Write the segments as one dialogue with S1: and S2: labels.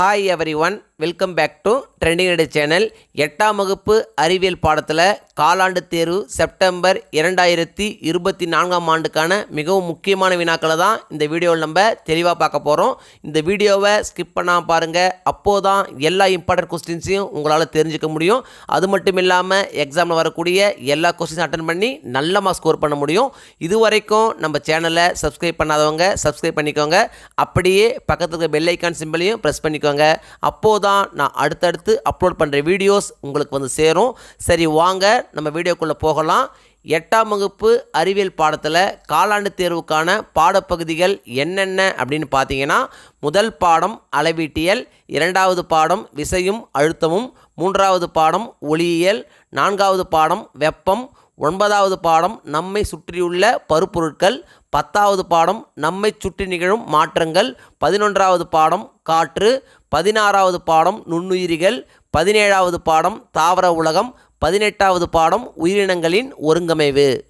S1: Hi everyone. Welcome back to trending edu channel எட்டாம் வகுப்பு அறிவியல் பாடத்தில் காலாண்டு தேர்வு செப்டம்பர் இரண்டாயிரத்தி இருபத்தி நான்காம் ஆண்டுக்கான மிகவும் முக்கியமான வினாக்களை தான் இந்த வீடியோவில் நம்ம தெளிவாக பார்க்க போகிறோம் இந்த வீடியோவை ஸ்கிப் பண்ணாமல் பாருங்கள் அப்போது தான் எல்லா இம்பார்ட்டன்ட் கொஸ்டின்ஸையும் உங்களால் தெரிஞ்சுக்க முடியும். அது மட்டும் இல்லாமல் எக்ஸாமில் வரக்கூடிய எல்லா கொஸ்டின்ஸும் அட்டன் பண்ணி நல்ல மார்க் ஸ்கோர் பண்ண முடியும். இது வரைக்கும் நம்ம சேனலை சப்ஸ்கிரைப் பண்ணாதவங்க சப்ஸ்கிரைப் பண்ணிக்கோங்க. அப்படியே பக்கத்துக்கு பெல் ஐக்கான் சிம்பிளையும் ப்ரெஸ் பண்ணிக்கோங்க. அப்போது தான் நான் அடுத்தடுத்து அப்லோட் பண்ணுற வீடியோஸ் உங்களுக்கு வந்து சேரும். சரி வாங்க நம்ம வீடியோக்குள்ளே போகலாம். எட்டாம் வகுப்பு அறிவியல் பாடத்தில் காலாண்டு தேர்வுக்கான பாடப்பகுதிகள் என்னென்ன அப்படின்னு பார்த்தீங்கன்னா முதல் பாடம் அளவீட்டியல் இரண்டாவது பாடம் விசையும் அழுத்தமும் மூன்றாவது பாடம் ஒளியியல் நான்காவது பாடம் வெப்பம் ஒன்பதாவது பாடம் நம்மை சுற்றியுள்ள பருப்பொருட்கள் பத்தாவது பாடம் நம்மை சுற்றி நிகழும் மாற்றங்கள் பதினொன்றாவது பாடம் காற்று பதினாறாவது பாடம் நுண்ணுயிரிகள் பதினேழாவது பாடம் தாவர உலகம் பதினெட்டாவது பாடம் உயிரினங்களின் ஒருங்கமைவு.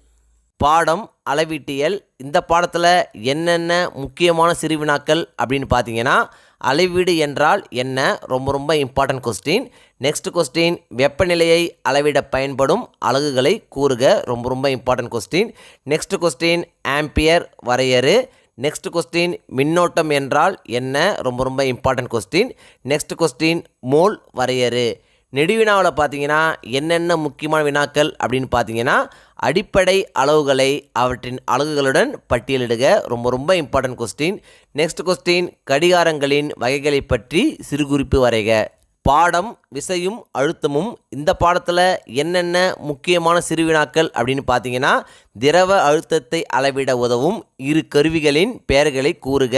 S1: பாடம் அளவீட்டியல் இந்த பாடத்தில் என்னென்ன முக்கியமான சிறுவினாக்கள் அப்படின்னு பார்த்தீங்கன்னா அளவீடு என்றால் என்ன? ரொம்ப ரொம்ப இம்பார்ட்டன்ட் கொஸ்டின் நெக்ஸ்ட் கொஸ்டின் வெப்பநிலையை அளவிட பயன்படும் அலகுகளை கூறுக. ரொம்ப ரொம்ப important question next question ampere வரையறு. Next question மின்னோட்டம் என்றால் என்ன? ரொம்ப ரொம்ப important question next question mole வரையறு. நெடுவினாவில் பார்த்தீங்கன்னா என்னென்ன முக்கியமான வினாக்கள் அப்படின்னு பார்த்தீங்கன்னா அடிப்படை அளவுகளை அவற்றின் அலகுகளுடன் பட்டியலிடுக. ரொம்ப ரொம்ப இம்பார்ட்டன்ட் கொஸ்டின் நெக்ஸ்ட் கொஸ்டின் கடிகாரங்களின் வகைகளை பற்றி சிறுகுறிப்பு வரைக. பாடம் விசையும் அழுத்தமும் இந்த பாடத்தில் என்னென்ன முக்கியமான சிறுவினாக்கள் அப்படின்னு பார்த்தீங்கன்னா திரவ அழுத்தத்தை அளவிட உதவும் இரு கருவிகளின் பெயர்களை கூறுக.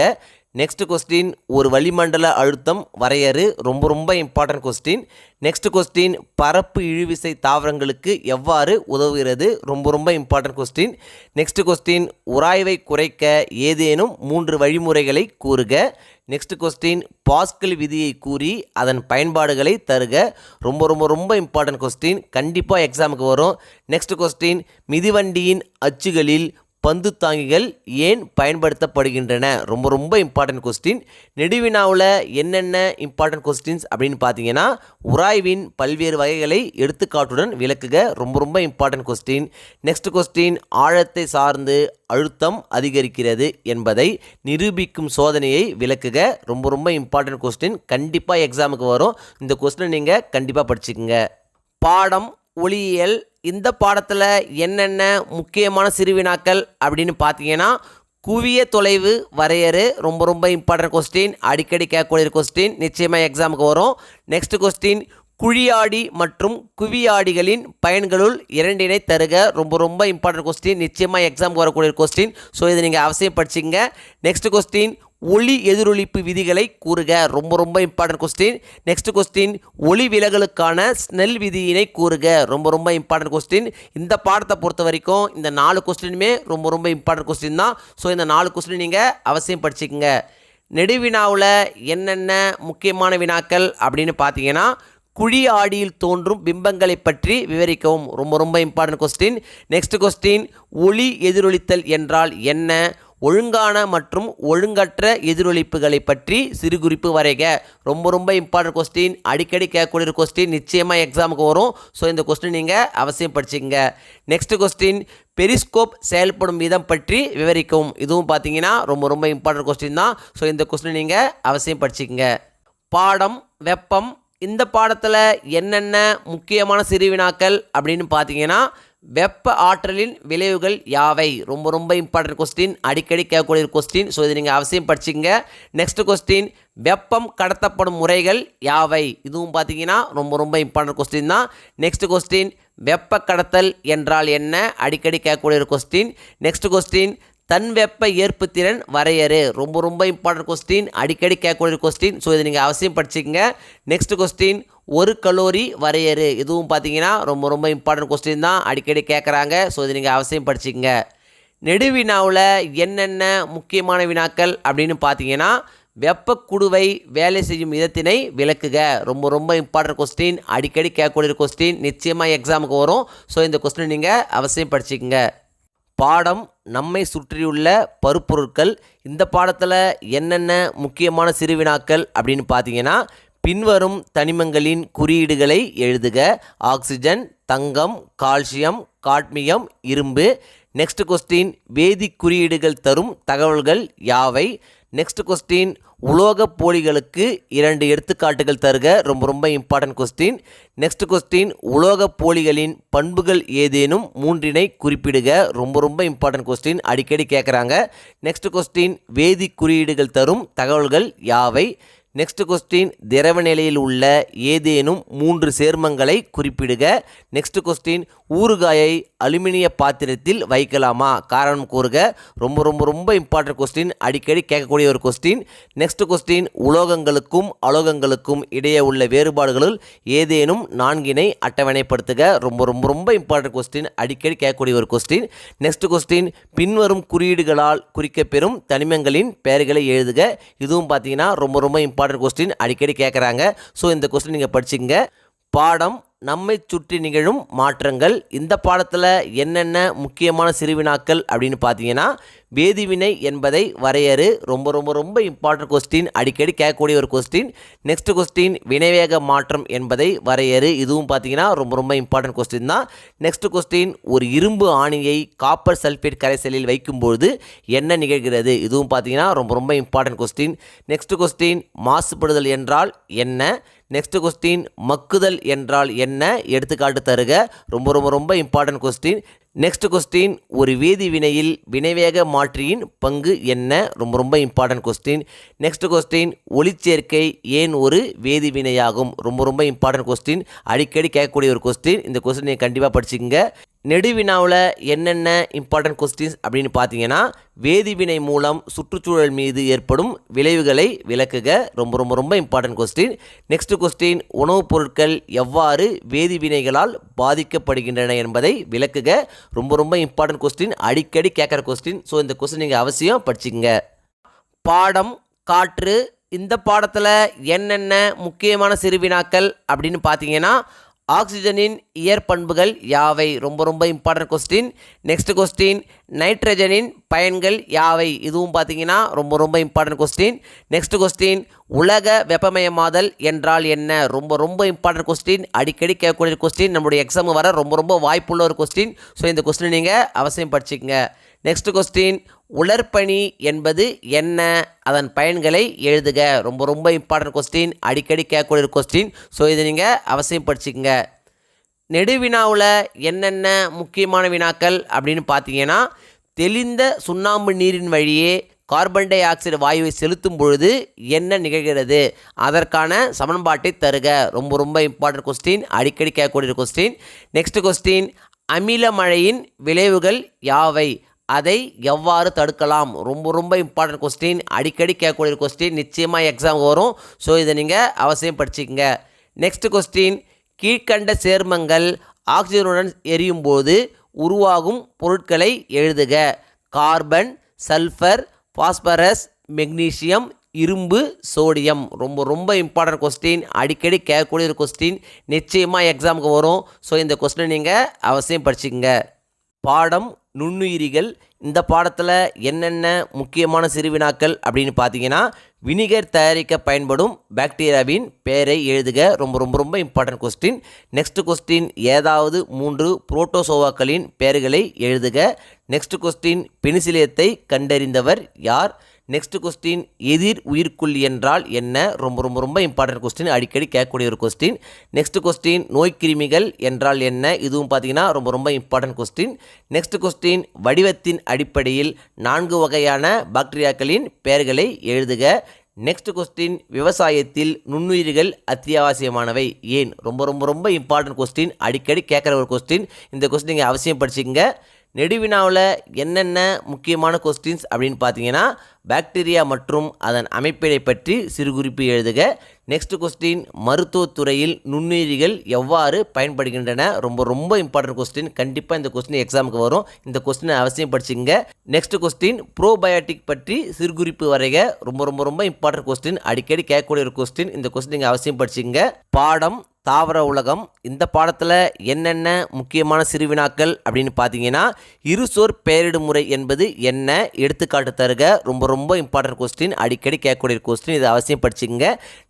S1: நெக்ஸ்ட் கொஸ்டின் ஒரு வளிமண்டல அழுத்தம் வரையறு ரொம்ப ரொம்ப இம்பார்ட்டன்ட் கொஸ்டின் நெக்ஸ்ட் கொஸ்டின் பரப்பு இழுவிசை தாவரங்களுக்கு எவ்வாறு உதவுகிறது? ரொம்ப ரொம்ப இம்பார்ட்டன்ட் கொஸ்டின் நெக்ஸ்ட் கொஸ்டின் உராய்வை குறைக்க ஏதேனும் மூன்று வழிமுறைகளை கூறுக. நெக்ஸ்ட் கொஸ்டின் பாஸ்கல் விதியை கூறி அதன் பயன்பாடுகளை தருக. ரொம்ப ரொம்ப ரொம்ப இம்பார்ட்டன்ட் கொஸ்டின் கண்டிப்பாக எக்ஸாமுக்கு வரும். நெக்ஸ்ட் கொஸ்டின் மிதிவண்டியின் அச்சுகளில் பந்து தாங்கிகள் ஏன் பயன்படுத்தப்படுகின்றன? ரொம்ப ரொம்ப இம்பார்ட்டன்ட் கொஸ்டின் நெடுவினாவில் என்னென்ன இம்பார்ட்டன்ட் கொஸ்டின்ஸ் அப்படின்னு பார்த்தீங்கன்னா உராய்வின் பல்வேறு வகைகளை எடுத்துக்காட்டுடன் விளக்குக. ரொம்ப ரொம்ப இம்பார்ட்டன்ட் கொஸ்டின் நெக்ஸ்ட் கொஸ்டின் ஆழத்தை சார்ந்து அழுத்தம் அதிகரிக்கிறது என்பதை நிரூபிக்கும் சோதனையை விளக்குக. ரொம்ப ரொம்ப இம்பார்ட்டன்ட் கொஸ்டின் கண்டிப்பாக எக்ஸாமுக்கு வரும். இந்த கொஸ்டினை நீங்கள் கண்டிப்பாக படிச்சுக்கோங்க. பாடம் ஒளியியல் இந்த பாடத்தில் என்னென்ன முக்கியமான சிறுவினாக்கள் அப்படின்னு பார்த்தீங்கன்னா குவிய தொலைவு வரையறு ரொம்ப ரொம்ப இம்பார்ட்டன்ட் கொஸ்டின் அடிக்கடி கேட்கக்கூடிய கொஸ்டின் நிச்சயமாக எக்ஸாமுக்கு வரும். நெக்ஸ்ட் கொஸ்டின் குழியாடி மற்றும் குவியாடிகளின் பயன்களுள் இரண்டினை தருக. ரொம்ப ரொம்ப இம்பார்ட்டன்ட் கொஸ்டின் நிச்சயமாக எக்ஸாமுக்கு வரக்கூடிய கொஸ்டின் ஸோ இதை நீங்கள் அவசியம் படிச்சிங்க நெக்ஸ்ட் கொஸ்டின் ஒளி எதிரொலிப்பு விதிகளை கூறுக. ரொம்ப ரொம்ப இம்பார்ட்டன்ட் கொஸ்டின் நெக்ஸ்ட் கொஸ்டின் ஒளி விலகலுக்கான ஸ்னெல் விதியினை கூறுக. ரொம்ப ரொம்ப இம்பார்ட்டன்ட் கொஸ்டின் இந்த பாடத்தை பொறுத்த வரைக்கும் இந்த நாலு கொஸ்டினுமே ரொம்ப ரொம்ப இம்பார்ட்டன்ட் கொஸ்டின் தான். ஸோ இந்த நாலு கொஸ்டின் நீங்கள் அவசியம் படிச்சுக்கோங்க. நெடுவினாவில் என்னென்ன முக்கியமான வினாக்கள் அப்படின்னு பார்த்தீங்கன்னா குழி ஆடியில் தோன்றும் பிம்பங்களை பற்றி விவரிக்கவும். ரொம்ப ரொம்ப இம்பார்ட்டன்ட் கொஸ்டின் நெக்ஸ்ட் கொஸ்டின் ஒளி எதிரொலித்தல் என்றால் என்ன? ஒழுங்கான மற்றும் ஒழுங்கற்ற எதிரொலிப்புகளை பற்றி சிறு குறிப்பு வரைக. ரொம்ப ரொம்ப இம்பார்ட்டன்ட் கொஸ்டின் அடிக்கடி கேட்கக்கூடிய கொஸ்டின் நிச்சயமாக எக்ஸாமுக்கு வரும். ஸோ இந்த கொஸ்டின் நீங்கள் அவசியம் படிச்சுங்க நெக்ஸ்ட் கொஸ்டின் பெரிஸ்கோப் செயல்படும் விதம் பற்றி விவரிக்கவும். இதுவும் பார்த்தீங்கன்னா ரொம்ப ரொம்ப இம்பார்ட்டன்ட் கொஸ்டின் தான். ஸோ இந்த கொஸ்டின் நீங்கள் அவசியம் படிச்சுக்கங்க. பாடம் வெப்பம் இந்த பாடத்தில் என்னென்ன முக்கியமான சிறுவினாக்கள் அப்படின்னு பார்த்தீங்கன்னா வெப்ப ஆற்றலின் விளைவுகள் யாவை? ரொம்ப ரொம்ப இம்பார்ட்டன்ட் கொஸ்டின் அடிக்கடி கேட்கக்கூடிய கொஸ்டின் ஸோ இது நீங்கள் அவசியம் படிச்சுங்க நெக்ஸ்ட் கொஸ்டின் வெப்பம் கடத்தப்படும் முறைகள் யாவை? இதுவும் பார்த்தீங்கன்னா ரொம்ப ரொம்ப இம்பார்ட்டன்ட் கொஸ்டின் தான். நெக்ஸ்ட் கொஸ்டின் வெப்ப கடத்தல் என்றால் என்ன? அடிக்கடி கேட்கக்கூடிய கொஸ்டின் நெக்ஸ்ட் கொஸ்டின் தன் வெப்ப ஏற்புத்திறன் வரையறு. ரொம்ப ரொம்ப இம்பார்ட்டன்ட் கொஸ்டின் அடிக்கடி கேட்கக்கூடிய கொஸ்டின் ஸோ இதை நீங்கள் அவசியம் படிச்சுக்கங்க. நெக்ஸ்ட் கொஸ்டின் ஒரு கலோரி வரையறு. இதுவும் பார்த்தீங்கன்னா ரொம்ப ரொம்ப இம்பார்ட்டன்ட் கொஸ்டின் தான். அடிக்கடி கேட்குறாங்க. ஸோ இதை நீங்கள் அவசியம் படிச்சுக்கங்க. நெடுவினாவில் என்னென்ன முக்கியமான வினாக்கள் அப்படின்னு பார்த்தீங்கன்னா வெப்ப குடுவை வேலை செய்யும் விதத்தினை விளக்குக. ரொம்ப ரொம்ப இம்பார்ட்டன்ட் கொஸ்டின் அடிக்கடி கேட்கக்கூடிய கொஸ்டின் நிச்சயமாக எக்ஸாமுக்கு வரும். ஸோ இந்த கொஸ்டின் நீங்கள் அவசியம் படிச்சுக்கங்க. பாடம் நம்மை சுற்றியுள்ள பருப்பொருட்கள். இந்த பாடத்தில் என்னென்ன முக்கியமான சிறுவினாக்கள் அப்படின்னு பார்த்தீங்கன்னா பின்வரும் தனிமங்களின் குறியீடுகளை எழுதுக. ஆக்சிஜன் தங்கம் கால்சியம் காட்மியம் இரும்பு. நெக்ஸ்ட் கொஸ்டின் வேதி குறியீடுகள் தரும் தகவல்கள் யாவை? நெக்ஸ்ட் கொஸ்டின் உலோகப் போலிகளுக்கு இரண்டு எடுத்துக்காட்டுகள் தருக. ரொம்ப ரொம்ப இம்பார்ட்டன்ட் கொஸ்டின் நெக்ஸ்ட் கொஸ்டின் உலோகப் போலிகளின் பண்புகள் ஏதேனும் மூன்றினை குறிப்பிடுக. ரொம்ப ரொம்ப இம்பார்ட்டன்ட் கொஸ்டின் அடிக்கடி கேட்குறாங்க நெக்ஸ்ட் கொஸ்டின் வேதி குறியீடுகள் தரும் தகவல்கள் யாவை? நெக்ஸ்ட் கொஸ்டின் திரவ நிலையில் உள்ள ஏதேனும் மூன்று சேர்மங்களை குறிப்பிடுக. நெக்ஸ்ட் கொஸ்டின் ஊறுகாயை அலுமினிய பாத்திரத்தில் வைக்கலாமா? காரணம் கூறுக ரொம்ப ரொம்ப ரொம்ப இம்பார்ட்டன்ட் கொஸ்டின் அடிக்கடி கேட்கக்கூடிய ஒரு கொஸ்டின் நெக்ஸ்ட் கொஸ்டின் உலோகங்களுக்கும் அலோகங்களுக்கும் இடையே உள்ள வேறுபாடுகளுள் ஏதேனும் நான்கினை அட்டவணைப்படுத்துக. ரொம்ப ரொம்ப ரொம்ப இம்பார்ட்டன்ட் கொஸ்டின் அடிக்கடி கேட்கக்கூடிய ஒரு கொஸ்டின் நெக்ஸ்ட் கொஸ்டின் பின்வரும் குறியீடுகளால் குறிக்கப்பெறும் தனிமங்களின் பெயர்களை எழுதுக. இதுவும் பார்த்தீங்கன்னா ரொம்ப ரொம்ப இம்பார்ட்டன்ட் கொஸ்டின் அடிக்கடி கேட்குறாங்க. ஸோ இந்த கொஸ்டின் நீங்கள் படிச்சுங்க பாடம் நம்மை சுற்றி நிகழும் மாற்றங்கள் இந்த பாடத்தில் என்னென்ன முக்கியமான சிறுவினாக்கள் அப்படின்னு பார்த்தீங்கன்னா வேதிவினை என்பதை வரையறு ரொம்ப ரொம்ப ரொம்ப இம்பார்ட்டன்ட் கொஸ்டின் அடிக்கடி கேட்கக்கூடிய ஒரு கொஸ்டின் நெக்ஸ்ட் கொஸ்டின் வினைவேக மாற்றம் என்பதை வரையறு இதுவும் பார்த்தீங்கன்னா ரொம்ப ரொம்ப இம்பார்ட்டன்ட் கொஸ்டின் தான். நெக்ஸ்ட் கொஸ்டின் ஒரு இரும்பு ஆணியை காப்பர் சல்ஃபேட் கரைசலில் வைக்கும்பொழுது என்ன நிகழ்கிறது? இதுவும் பார்த்தீங்கன்னா ரொம்ப ரொம்ப இம்பார்ட்டன்ட் கொஸ்டின் நெக்ஸ்ட் கொஸ்டின் மாசுபடுதல் என்றால் என்ன? நெக்ஸ்ட் கொஸ்டின் மக்குதல் என்றால் என்ன? எடுத்துக்காட்டு தருக. ரொம்ப ரொம்ப ரொம்ப இம்பார்ட்டன்ட் கொஸ்டின் நெக்ஸ்ட் கொஸ்டின் ஒரு வேதி வினையில் வினைவேக மாற்றியின் பங்கு என்ன? ரொம்ப ரொம்ப இம்பார்ட்டன்ட் கொஸ்டின் நெக்ஸ்ட் கொஸ்டின் ஒளிச்சேர்க்கை ஏன் ஒரு வேதி வினையாகும்? ரொம்ப ரொம்ப இம்பார்ட்டன்ட் கொஸ்டின் அடிக்கடி கேட்கக்கூடிய ஒரு கொஸ்டின் இந்த கொஸ்டின் நீங்கள் கண்டிப்பாக படிச்சுக்கங்க. நெடுவினாவில் என்னென்ன இம்பார்ட்டன்ட் கொஸ்டின்ஸ் அப்படின்னு பார்த்தீங்கன்னா வேதிவினை மூலம் சுற்றுச்சூழல் மீது ஏற்படும் விளைவுகளை விளக்குக. ரொம்ப ரொம்ப ரொம்ப இம்பார்ட்டன்ட் கொஸ்டின் நெக்ஸ்ட் கொஸ்டின் உணவுப் பொருட்கள் எவ்வாறு வேதிவினைகளால் பாதிக்கப்படுகின்றன என்பதை விளக்குக. ரொம்ப ரொம்ப இம்பார்ட்டன்ட் கொஸ்டின் அடிக்கடி கேட்குற கொஸ்டின் ஸோ இந்த கொஸ்டின் நீங்கள் அவசியம் படிச்சுங்க பாடம் காற்று இந்த பாடத்தில் என்னென்ன முக்கியமான சிறுவினாக்கள் அப்படின்னு பார்த்தீங்கன்னா ஆக்சிஜனின் இயற்பண்புகள் யாவை? ரொம்ப ரொம்ப இம்பார்ட்டன்ட் கொஸ்டின் நெக்ஸ்ட் கொஸ்டின் நைட்ரஜனின் பயன்கள் யாவை? இதுவும் பார்த்தீங்கன்னா ரொம்ப ரொம்ப இம்பார்ட்டன்ட் கொஸ்டின் நெக்ஸ்ட் கொஸ்டின் உலக வெப்பமயமாதல் என்றால் என்ன? ரொம்ப ரொம்ப இம்பார்ட்டன்ட் கொஸ்டின் அடிக்கடி கேட்கக்கூடிய கொஸ்டின் நம்முடைய எக்ஸாம் வர ரொம்ப ரொம்ப வாய்ப்புள்ள ஒரு கொஸ்டின் ஸோ இந்த கொஸ்டின் நீங்கள் அவசியம் படிச்சுக்கங்க. நெக்ஸ்ட் கொஸ்டின் உலர்பனி என்பது என்ன? அதன் பயன்களை எழுதுக. ரொம்ப ரொம்ப இம்பார்ட்டன்ட் கொஸ்டின் அடிக்கடி கேட்கக்கூடிய கொஸ்டின் ஸோ இதை நீங்கள் அவசியம் படிச்சுக்கோங்க. நெடுவினாவில் என்னென்ன முக்கியமான வினாக்கள் அப்படின்னு பார்த்தீங்கன்னா தெளிந்த சுண்ணாம்பு நீரின் வழியே கார்பன் டை ஆக்சைடு வாயுவை செலுத்தும் பொழுது என்ன நிகழ்கிறது? அதற்கான சமன்பாட்டை தருக. ரொம்ப ரொம்ப இம்பார்ட்டன்ட் கொஸ்டின் அடிக்கடி கேட்கக்கூடிய கொஸ்டின் நெக்ஸ்ட் கொஸ்டின் அமில மழையின் விளைவுகள் யாவை? அதை எவ்வாறு தடுக்கலாம்? ரொம்ப ரொம்ப இம்பார்ட்டன்ட் கொஸ்டின் அடிக்கடி கேட்கக்கூடிய கொஸ்டின் நிச்சயமாக எக்ஸாம் வரும். ஸோ இதை நீங்கள் அவசியம் படிச்சுக்கங்க. நெக்ஸ்ட் கொஸ்டின் கீழ்கண்ட சேர்மங்கள் ஆக்சிஜனுடன் எரியும் போது உருவாகும் பொருட்களை எழுதுக. கார்பன் சல்ஃபர் பாஸ்பரஸ் மெக்னீசியம் இரும்பு சோடியம் ரொம்ப ரொம்ப இம்பார்ட்டன்ட் கொஸ்டின் அடிக்கடி கேட்கக்கூடிய ஒரு கொஸ்டின் நிச்சயமாக எக்ஸாமுக்கு வரும். ஸோ இந்த கொஸ்டினை நீங்கள் அவசியம் படிச்சுக்கங்க. பாடம் நுண்ணுயிரிகள் இந்த பாடத்தில் என்னென்ன முக்கியமான சிறுவினாக்கள் அப்படின்னு பார்த்தீங்கன்னா வினிகர் தயாரிக்க பயன்படும் பாக்டீரியாவின் பெயரை எழுதுக. ரொம்ப ரொம்ப ரொம்ப இம்பார்ட்டன்ட் கொஸ்டின் நெக்ஸ்ட் கொஸ்டின் ஏதாவது மூன்று புரோட்டோசோவாக்களின் பெயர்களை எழுதுக. நெக்ஸ்ட் கொஸ்டின் பெனிசிலியத்தை கண்டறிந்தவர் யார்? நெக்ஸ்ட் கொஸ்டின் எதிர் உயிர்க்குள் என்றால் என்ன? ரொம்ப ரொம்ப ரொம்ப இம்பார்ட்டன்ட் கொஸ்டின் அடிக்கடி கேட்கக்கூடிய ஒரு கொஸ்டின் நெக்ஸ்ட் கொஸ்டின் நோய்க்கிருமிகள் என்றால் என்ன? இதுவும் பார்த்தீங்கன்னா ரொம்ப ரொம்ப இம்பார்ட்டன்ட் கொஸ்டின் நெக்ஸ்ட் கொஸ்டின் வடிவத்தின் அடிப்படையில் நான்கு வகையான பாக்டீரியாக்களின் பெயர்களை எழுதுக. நெக்ஸ்ட் கொஸ்டின் விவசாயத்தில் நுண்ணுயிர்கள் அத்தியாவசியமானவை. ஏன்? ரொம்ப ரொம்ப ரொம்ப இம்பார்ட்டன்ட் கொஸ்டின் அடிக்கடி கேட்குற ஒரு கொஸ்டின் இந்த கொஸ்டின் நீங்கள் அவசியம் படிச்சுக்கங்க. நெடுவினாவில் என்னென்ன முக்கியமான கொஸ்டின்ஸ் அப்படின்னு பார்த்தீங்கன்னா பாக்டீரியா மற்றும் அதன் அமைப்பினை பற்றி சிறுகுறிப்பு எழுதுக. நெக்ஸ்ட் கொஸ்டின் மருத்துவத்துறையில் நுண்ணுயிரிகள் எவ்வாறு பயன்படுகின்றன? ரொம்ப ரொம்ப இம்பார்ட்டன்ட் கொஸ்டின் கண்டிப்பாக இந்த கொஸ்டின் எக்ஸாமுக்கு வரும். இந்த கொஸ்டினை அவசியம் படிச்சுங்க நெக்ஸ்ட் கொஸ்டின் ப்ரோபயோட்டிக் பற்றி சிறுகுறிப்பு வரைக. ரொம்ப ரொம்ப ரொம்ப இம்பார்ட்டன்ட் கொஸ்டின் அடிக்கடி கேட்கக்கூடிய ஒரு கொஸ்டின் இந்த கொஸ்டின் நீங்கள் அவசியம் படிச்சுங்க பாடம் தாவர உலகம். இந்த பாடத்தில் என்னென்ன முக்கியமான சிறுவினாக்கள் அப்படின்னு பார்த்தீங்கன்னா இருசோர் பெயரிடும் முறை என்பது என்ன? எடுத்துக்காட்டு தருக. ரொம்ப ரொம்ப இம்பார்ட்டன்ட் கொஸ்டின் அடிக்கடி கேட்கக்கூடிய கொஸ்டின் இதை அவசியம் படிச்சுங்க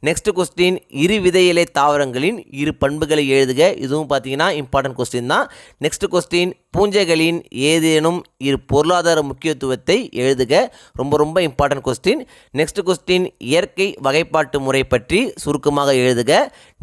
S1: நெக்ஸ்ட் கொஸ்டின் இரு விதையிலை தாவரங்களின் இரு பண்புகளை எழுதுக. இதுவும் பார்த்தீங்கன்னா இம்பார்ட்டன்ட் கொஸ்டின் தான். நெக்ஸ்ட் கொஸ்டின் பூஞ்சைகளின் ஏதேனும் இரு பொருளாதார முக்கியத்துவத்தை எழுதுக. ரொம்ப ரொம்ப இம்பார்ட்டன்ட் கொஸ்டின் நெக்ஸ்ட் கொஸ்டின் இயற்கை வகைப்பாட்டு முறை பற்றி சுருக்கமாக எழுதுக.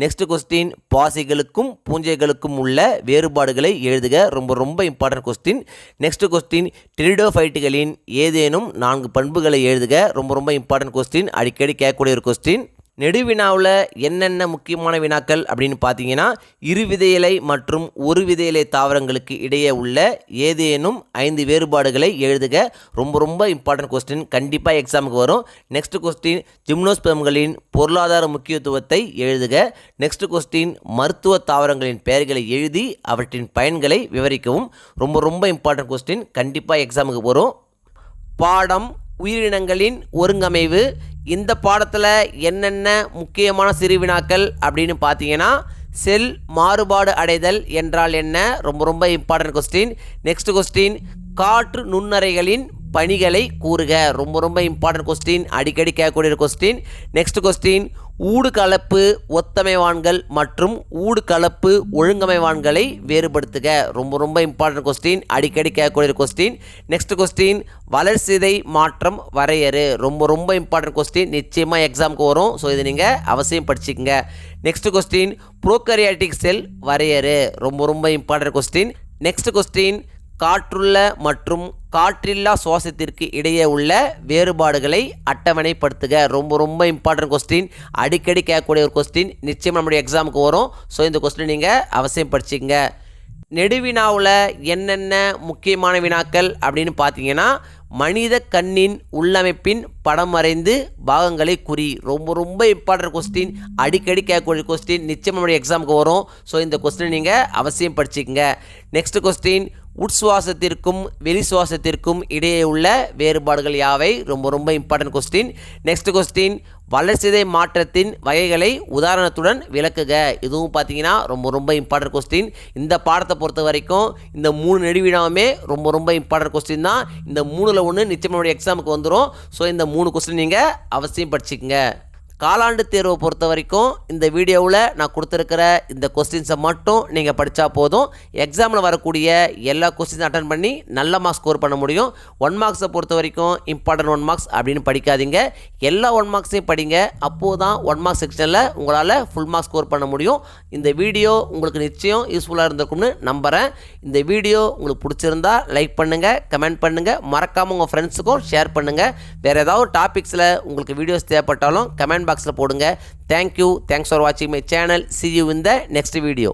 S1: நெக்ஸ்ட் கொஸ்டின் பாசிகளுக்கும் பூஞ்சைகளுக்கும் உள்ள வேறுபாடுகளை எழுதுக. ரொம்ப ரொம்ப இம்பார்ட்டன்ட் கொஸ்டின் நெக்ஸ்ட் கொஸ்டின் டெரிடோஃபைட்டுகளின் ஏதேனும் நான்கு பண்புகள் எழுதுக. ரொம்ப ரொம்ப இம்பார்ட்டன்ட் கொஸ்டின் அடிக்கடி கேட்கக்கூடிய ஒரு கொஸ்டின் நெடுவினாவில் என்னென்ன முக்கியமான வினாக்கள் அப்படின்னு பார்த்தீங்கன்னா இரு விதையிலை மற்றும் ஒரு விதையிலை தாவரங்களுக்கு இடையே உள்ள ஏதேனும் ஐந்து வேறுபாடுகளை எழுதுக. ரொம்ப ரொம்ப இம்பார்ட்டன்ட் கொஸ்டின் கண்டிப்பாக எக்ஸாமுக்கு வரும். நெக்ஸ்ட் கொஸ்டின் ஜிம்னோஸ்பெம்களின் பொருளாதார முக்கியத்துவத்தை எழுதுக. நெக்ஸ்ட் கொஸ்டின் மருத்துவ தாவரங்களின் பெயர்களை எழுதி அவற்றின் பயன்களை விவரிக்கவும். ரொம்ப ரொம்ப இம்பார்ட்டன்ட் கொஸ்டின் கண்டிப்பாக எக்ஸாமுக்கு வரும். பாடம் உயிரினங்களின் ஒருங்கமைவு இந்த பாடத்தில் என்னென்ன முக்கியமான சிறுவினாக்கள் அப்படின்னு பார்த்தீங்கன்னா செல் மாறுபாடு அடைதல் என்றால் என்ன? ரொம்ப ரொம்ப இம்பார்ட்டன்ட் கொஸ்டின் நெக்ஸ்ட் கொஸ்டின் காற்று நுண்ணறைகளின் பணிகளை கூறுக. ரொம்ப ரொம்ப இம்பார்ட்டன்ட் கொஸ்டின் அடிக்கடி கேட்கக்கூடிய கொஸ்டின் நெக்ஸ்ட் கொஸ்டின் ஊடு கலப்பு ஒத்தமைவான்கள் மற்றும் ஊடு கலப்பு ஒழுங்கமைவான்களை வேறுபடுத்துக. ரொம்ப ரொம்ப இம்பார்ட்டன்ட் கொஸ்டின் அடிக்கடி கேட்கக்கூடிய கொஸ்டின் நெக்ஸ்ட் கொஸ்டின் வளர்சிதை மாற்றம் வரையறு. ரொம்ப ரொம்ப இம்பார்ட்டன்ட் கொஸ்டின் நிச்சயமாக எக்ஸாமுக்கு வரும். ஸோ இதை நீங்கள் அவசியம் படிச்சுக்கோங்க. நெக்ஸ்ட் கொஸ்டின் ப்ரோக்கரியாட்டிக் செல் வரையறு. ரொம்ப ரொம்ப இம்பார்ட்டன்ட் கொஸ்டின் நெக்ஸ்ட் கொஸ்டின் காற்றுள்ள மற்றும் காற்றில்லா சுவாசத்திற்கு இடையே உள்ள வேறுபாடுகளை அட்டவணைப்படுத்துக. ரொம்ப ரொம்ப இம்பார்ட்டன்ட் கொஸ்டின் அடிக்கடி கேட்கக்கூடிய ஒரு கொஸ்டின் நிச்சயம் நம்முடைய எக்ஸாமுக்கு வரும். ஸோ இந்த கொஸ்டின் நீங்கள் அவசியம் படிச்சுங்க நெடுவினாவில் என்னென்ன முக்கியமான வினாக்கள் அப்படின்னு பார்த்தீங்கன்னா மனித கண்ணின் உள்ளமைப்பின் படம் வரைந்து பாகங்களை குறி. ரொம்ப ரொம்ப இம்பார்ட்டன்ட் கொஸ்டின் அடிக்கடி கேட்கக்கூடிய கொஸ்டின் நிச்சயம் நம்முடைய எக்ஸாமுக்கு வரும். ஸோ இந்த கொஸ்டின் நீங்கள் அவசியம் படிச்சுக்கங்க. நெக்ஸ்ட் கொஸ்டின் உட்சுவாசத்திற்கும் வெளி சுவாசத்திற்கும் இடையே உள்ள வேறுபாடுகள் யாவை? ரொம்ப ரொம்ப இம்பார்ட்டன்ட் கொஸ்டின் நெக்ஸ்ட் கொஸ்டின் வளர்சிதை மாற்றத்தின் வகைகளை உதாரணத்துடன் விளக்குக. இதுவும் பார்த்தீங்கன்னா ரொம்ப ரொம்ப இம்பார்ட்டன்ட் கொஸ்டின் இந்த பாடத்தை பொறுத்த வரைக்கும் இந்த மூணு நெடுவினாவுமே ரொம்ப ரொம்ப இம்பார்ட்டன்ட் கொஸ்டின் தான். இந்த மூணில் ஒன்று நிச்சயம் எக்ஸாமுக்கு வந்துடும் ஸோ இந்த மூணு கொஸ்டின் நீங்கள் அவசியம் படிச்சுக்கங்க. காலாண்டு தேர்வை பொறுத்த வரைக்கும் இந்த வீடியோவில் நான் கொடுத்துருக்கிற இந்த கொஸ்டின்ஸை மட்டும் நீங்கள் படித்தா போதும். எக்ஸாமில் வரக்கூடிய எல்லா கொஸ்டின்ஸும் அட்டன் பண்ணி நல்ல மார்க்ஸ் ஸ்கோர் பண்ண முடியும். ஒன் மார்க்ஸை பொறுத்த வரைக்கும் இம்பார்ட்டன்ட் ஒன் மார்க்ஸ் அப்படின்னு படிக்காதீங்க. எல்லா ஒன் மார்க்ஸையும் படிங்க. அப்போது தான் ஒன் மார்க்ஸ் செக்ஷனில் உங்களால் ஃபுல் மார்க்ஸ் ஸ்கோர் பண்ண முடியும். இந்த வீடியோ உங்களுக்கு நிச்சயம் யூஸ்ஃபுல்லாக இருந்திருக்கும்னு நம்புகிறேன் இந்த வீடியோ உங்களுக்கு பிடிச்சிருந்தா லைக் பண்ணுங்கள் கமெண்ட் பண்ணுங்கள் மறக்காமல் உங்கள் ஃப்ரெண்ட்ஸுக்கும் ஷேர் பண்ணுங்கள் வேறு ஏதாவது டாபிக்ஸில் உங்களுக்கு வீடியோஸ் தேவைப்பட்டாலும் கமெண்ட் பாக்ஸில் போடுங்க. தேங்க்யூ தேங்க்ஸ் ஃபார் வாட்சிங் மை சேனல் சி யூ இந்த நெக்ஸ்ட் வீடியோ